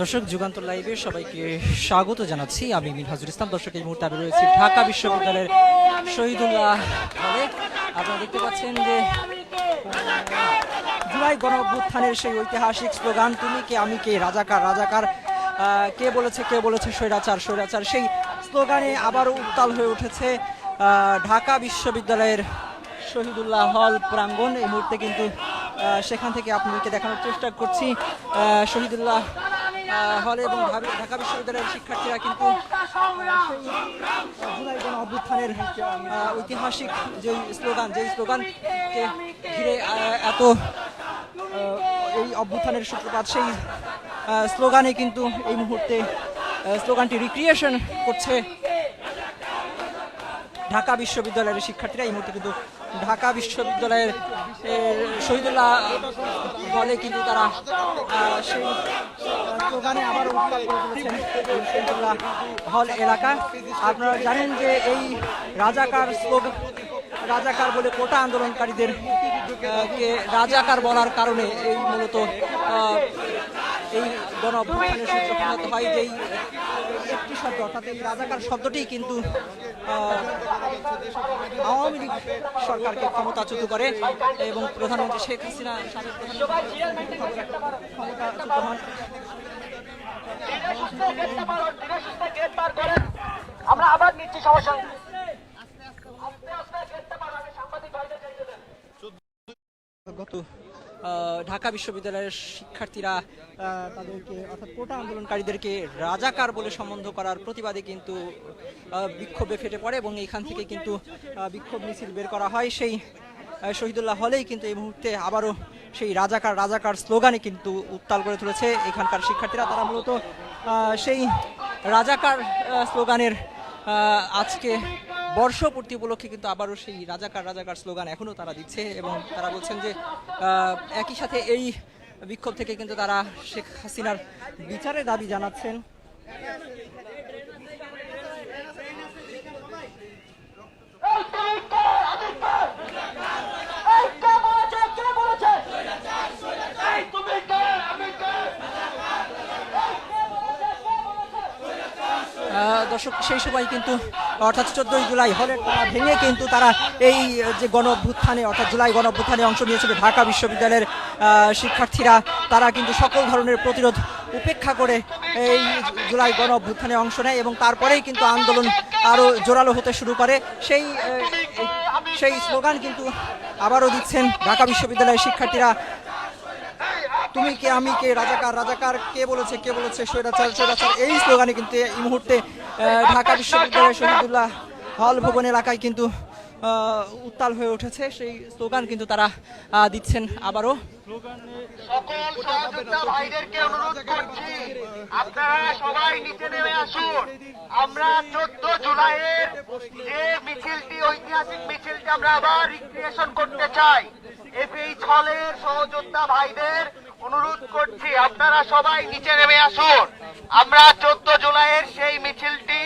দর্শক, যুগান্তর লাইভে সবাইকে স্বাগত জানাচ্ছি। আমি মিনহাজুল ইসলাম। দর্শক, এই মুহূর্তে আমি রয়েছি ঢাকা বিশ্ববিদ্যালয়ের শহীদুল্লাহ আপনারা দেখতে পাচ্ছেন যে জুলাই গণ অভ্যুত্থানের সেই ঐতিহাসিক স্লোগান, তুমি কে, আমি কে, রাজাকার রাজাকার। কে বলেছে কে বলেছে, স্বৈরাচার স্বৈরাচার। সেই স্লোগানে আবারও উত্তাল হয়ে উঠেছে ঢাকা বিশ্ববিদ্যালয়ের শহীদুল্লাহ হল প্রাঙ্গণ। এই মুহূর্তে কিন্তু সেখান থেকে আপনাদেরকে দেখানোর চেষ্টা করছি। শহীদুল্লাহ হলে এবং ঢাকা বিশ্ববিদ্যালয়ের শিক্ষার্থীরা কিন্তু অভ্যুত্থানের ঐতিহাসিক যে স্লোগান যে স্লোগানকে ঘিরে এত এই অভ্যুত্থানের সূত্রপাত, সেই স্লোগানে কিন্তু এই মুহূর্তে স্লোগানটি রিক্রিয়েশন করছে ঢাকা বিশ্ববিদ্যালয়ের শিক্ষার্থীরা। এই মুহূর্তে কিন্তু ঢাকা বিশ্ববিদ্যালয়ের শহীদুল্লাহ হলে কিন্তু তারা সেই স্লোগানে আবার হল এলাকা। আপনারা জানেন যে এই রাজাকার স্লোগান রাজাকার বলে কোটা আন্দোলনকারীদের কে রাজাকার বলার কারণে এই মূলত এই গণ সূত্রপাত হয় যেই একটি শব্দ, অর্থাৎ এই রাজাকার শব্দটি কিন্তু আওয়ামী লীগ সরকারকে ক্ষমতাচ্যুত করে এবং প্রধানমন্ত্রী শেখ হাসিনা সাবেক প্রধানমন্ত্রী, ক্ষমতাচ্যুত হন। ঢাকা বিশ্ববিদ্যালয়ের শিক্ষার্থীরা তাদেরকে অর্থাৎ কোটা আন্দোলনকারীদেরকে রাজাকার বলে সম্বন্ধ করার প্রতিবাদে কিন্তু বিক্ষোভে ফেটে পড়ে এবং এখান থেকে কিন্তু বিক্ষোভ মিছিল বের করা হয়। সেই শহীদুল্লাহ হলেই কিন্তু এই মুহূর্তে আবারও সেই রাজাকার রাজাকার স্লোগানে কিন্তু উত্তাল করে তুলেছে এখানকার শিক্ষার্থীরা। তারা মূলত সেই রাজাকার স্লোগানের আজকে বর্ষপূর্তি উপলক্ষে কিন্তু আবারও সেই রাজাকার রাজাকার স্লোগান এখনও তারা দিচ্ছে এবং তারা বলছেন যে একই সাথে এই বিক্ষোভ থেকে কিন্তু তারা শেখ হাসিনার বিচারের দাবি জানাচ্ছেন এই তুমি কে? আমি কে? এই কে বলেছে? কে বলেছে? এই তুমি কে? আমি কে? এই কে বলেছে? কে বলেছে? আহ, দর্শক, সেই সময় কিন্তু, অর্থাৎ চোদ্দই জুলাই হলের তারা ভেঙে কিন্তু তারা এই, যে গণ অভ্যুত্থানে অর্থাৎ জুলাই গণ অভ্যুত্থানে অংশ নিয়েছিল ঢাকা বিশ্ববিদ্যালয়ের শিক্ষার্থীরা, তারা কিন্তু সকল ধরনের প্রতিরোধ উপেক্ষা করে এই জুলাই গণ অভ্যুত্থানে অংশ নেয় এবং তারপরেই কিন্তু আন্দোলন আরও জোরালো হতে শুরু করে। সেই সেই স্লোগান কিন্তু আবারও দিচ্ছেন ঢাকা বিশ্ববিদ্যালয়ের শিক্ষার্থীরা। তুমি কে, আমি কে, রাজাকার রাজাকার কে বলেছে কে বলেছে স্বৈরাচার স্বৈরাচার এই স্লোগানে কিন্তু এই মুহূর্তে ঢাকা বিশ্ববিদ্যালয়ের শহীদুল্লাহ হল ভবন এলাকায় কিন্তু উত্তাল হয়ে উঠেছে। সেই স্লোগান কিন্তু তারা দিচ্ছেন আবারও। আমরা আবার রিক্রিয়েশন করতে চাই। এফএইচ হলের সহযোদ্ধা ভাইদের অনুরোধ করছি আপনারা সবাই নিচে নেমে আসুন। আমরা চোদ্দ জুলাইয়ের সেই মিছিলটি